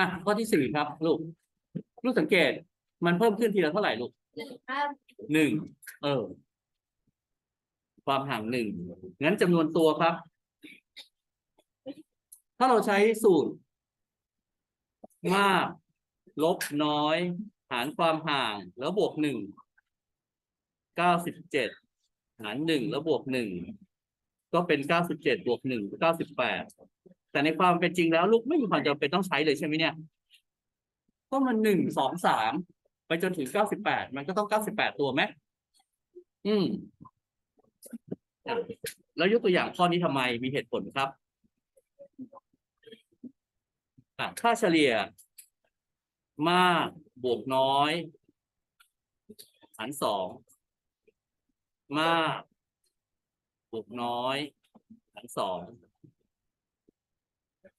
อะข้อที่สี่ครับ ลูก ลูกสังเกต มันเพิ่มขึ้นทีละเท่าไหร่ลูกหนึ่งครับหนึ่งเออ ความห่างหนึ่งงั้นจำนวนตัวครับ ถ้าเราใช้สูตร มาก ลบน้อย หารความห่าง แล้วบวกหนึ่งเก้าสิบเจ็ดหารหนึ่งแล้วบวกหนึ่งก็เป็นเก้าสิบเจ็ดบวกหนึ่งเก้าสิบแปด แต่ในความเป็นจริงแล้วลูกไม่มีความจำเป็นต้องใช้เลยใช่ไหมเนี่ย ก็มันหนึ่งสองสามไปจนถึงเก้าสิบแปดมันก็ต้องเก้าสิบแปดตัวไหมอืม แล้วยกตัวอย่างข้อนี้ทำไมมีเหตุผลครับค่าเฉลี่ย มากบวกน้อยหารสองมากบวกน้อยหารสอง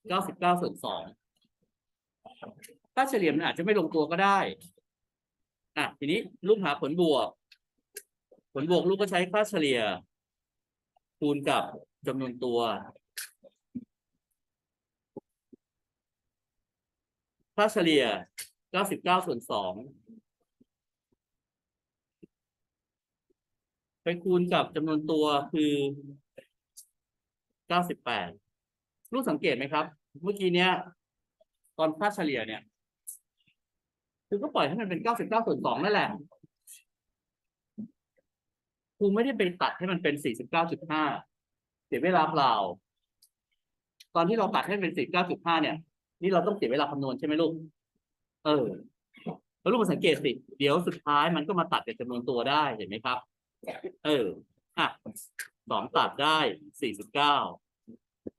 เก้าสิบเก้าส่วนสองค่าเฉลี่ยมันอาจจะไม่ลงตัวก็ได้ อะ ทีนี้ลูกหาผลบวก ผลบวกลูกก็ใช้ค่าเฉลี่ย คูณกับจำนวนตัว ค่าเฉลี่ย99ส่วน2ไปคูณกับจำนวนตัวคือ98ลูกสั ลูกสังเกตไหมครับ เมื่อกี้เนี้ย ตอนค่าเฉลี่ยเนี่ยคือก็ปล่อยให้มันเป็น99ส่วน2นั่นแหละครูไม่ได้ไปตัดให้มันเป็น49.5เสียเวลาเปล่า ตอนที่เราตัดให้เป็น49.5เนี่ย นี่เราต้องเสียเวลาคำนวณใช่ไหมลูก เออ แล้วลูกมาสังเกตสิ เดี๋ยวสุดท้ายมันก็มาตัดเป็นจำนวนตัวได้เห็นไหมครับ เออ อะสองตัดได้สี่สิบเก้า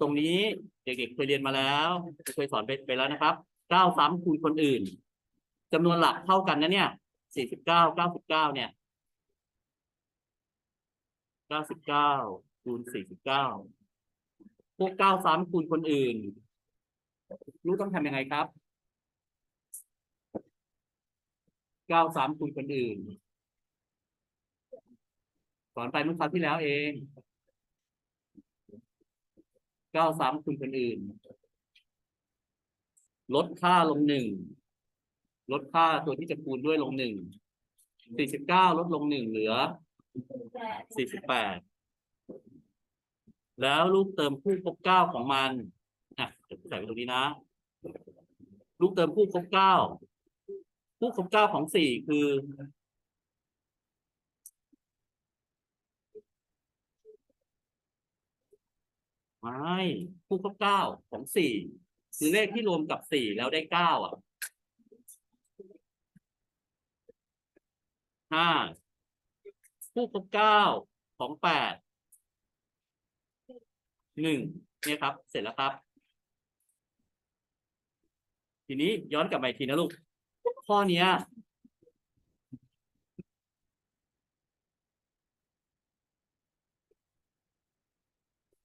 ตรงนี้เด็กๆเคยเรียนมาแล้ว เคยสอนไปไปแล้วนะครับเก้าซ้ำคูณคนอื่นจำนวนหลักเท่ากันนะเนี่ยสี่สิบเก้าเก้าสิบเก้าเนี่ยเก้าสิบเก้าคูณสี่สิบเก้าพวกเก้าซ้ำคูณคนอื่นลูกต้องทำยังไงครับเก้าสามคูณคนอื่น สอนไปเมื่อคราวที่แล้วเอง ก้าสามคูณคนอื่น ลดค่าลงหนึ่งลดค่าตัวที่จะคูณด้วยลงหนึ่งสี่สิบเก้าลดลงหนึ่งเหลือสี่สิบแปดแล้วลูกเติมคู่ครบเก้าของมันอะเดี๋ยวใส่ไว้ตรงนี้นะ ลูกเติมคู่ครบเก้าคู่ครบเก้าของสี่คือ ไม่คู่ครบเก้าของสี่คือเลขที่รวมกับสี่แล้วได้เก้าอะห้าคู่ครบเก้าของแปดหนึ่งเนี่ยครับ เสร็จแล้วครับ ทีนี้ย้อนกลับมาอีกทีนะลูก ข้อนี้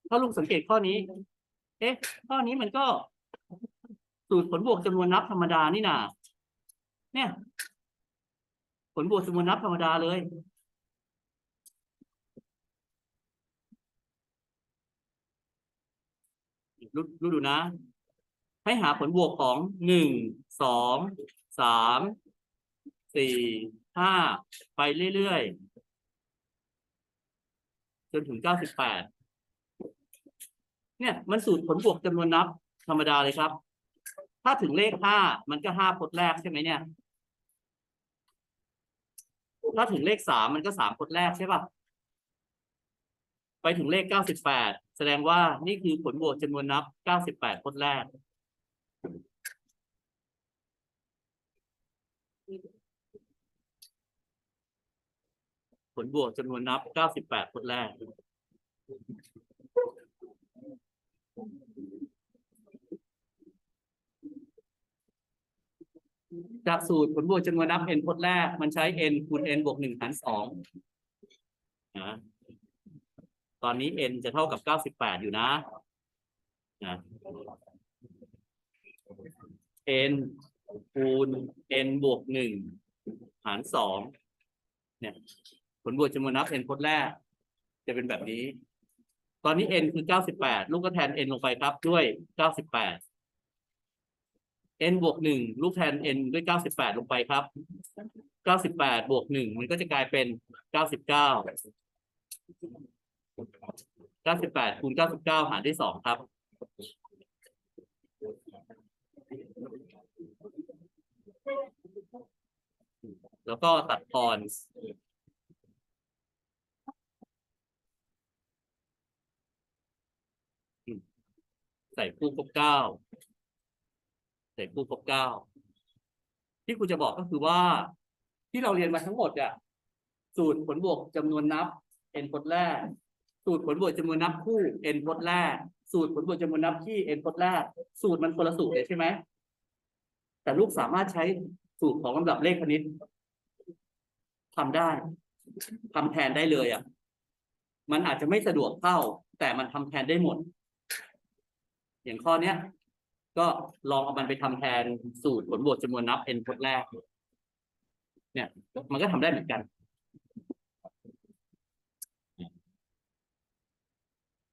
เนี้ยถ้าลูกสังเกตข้อนี้ เอ๊ะ ข้อนี้มันก็ สูตรผลบวกจำนวนนับธรรมดานี่นาเนี่ย ผลบวกจำนวนนับธรรมดาเลยรู้รู้ดูนะ ให้หาผลบวกของหนึ่งสองสามสี่ห้าไปเรื่อยๆ จนถึงเก้าสิบแปด เนี่ยมันสูตรผลบวกจำนวนนับธรรมดาเลยครับ ถ้าถึงเลขห้ามันก็ห้าพจน์แรกใช่ไหมเนี่ย ถ้าถึงเลขสามมันก็สามพจน์แรกใช่ปะไปถึงเลขเก้าสิบแปดแสดงว่านี่คือผลบวกจำนวนนับเก้าสิบแปดพจน์แรก ผลบวกจำนวนนับเก้าสิบแปดพจน์แรก จากสูตรผลบวกจำนวนนับ n พจน์แรก มันใช้ n คูณ n บวกหนึ่งหารสองนะตอนนี้ n จะเท่ากับเก้าสิบแปดอยู่นะนะ n คูณ n บวกหนึ่งหารสองเนี่ย ผลบวกจำนวนนับ n พจน์แรก จะเป็นแบบนี้ ตอนนี้ n คือเก้าสิบแปดลูกก็แทน n ลงไปครับด้วยเก้าสิบแปด n บวกหนึ่งลูกแทน n ด้วยเก้าสิบแปดลงไปครับเก้าสิบแปดบวกหนึ่งมันก็จะกลายเป็นเก้าสิบเก้าเก้าสิบแปดคูณเก้าสิบเก้าหารด้วยสองครับ แล้วก็ตัดทอนใส่คู่ครบเก้า ใส่คู่ครบเก้าที่ครูจะบอกก็คือว่า ที่เราเรียนมาทั้งหมดอะสูตรผลบวกจำนวนนับ n พจน์แรก สูตรผลบวกจำนวนนับคู่ n พจน์แรก สูตรผลบวกจำนวนนับที่ n พจน์แรก สูตรมันคนละสูตรเลยใช่ไหมแต่ลูกสามารถใช้สูตรของลำดับเลขคณิตทำได้ทำแทนได้เลยอะ มันอาจจะไม่สะดวกเท่า แต่มันทำแทนได้หมด อย่างข้อเนี้ย ก็ลองเอามันไปทำแทนสูตรผลบวกจำนวนนับ n พจน์แรก เนี่ย มันก็ทำได้เหมือนกัน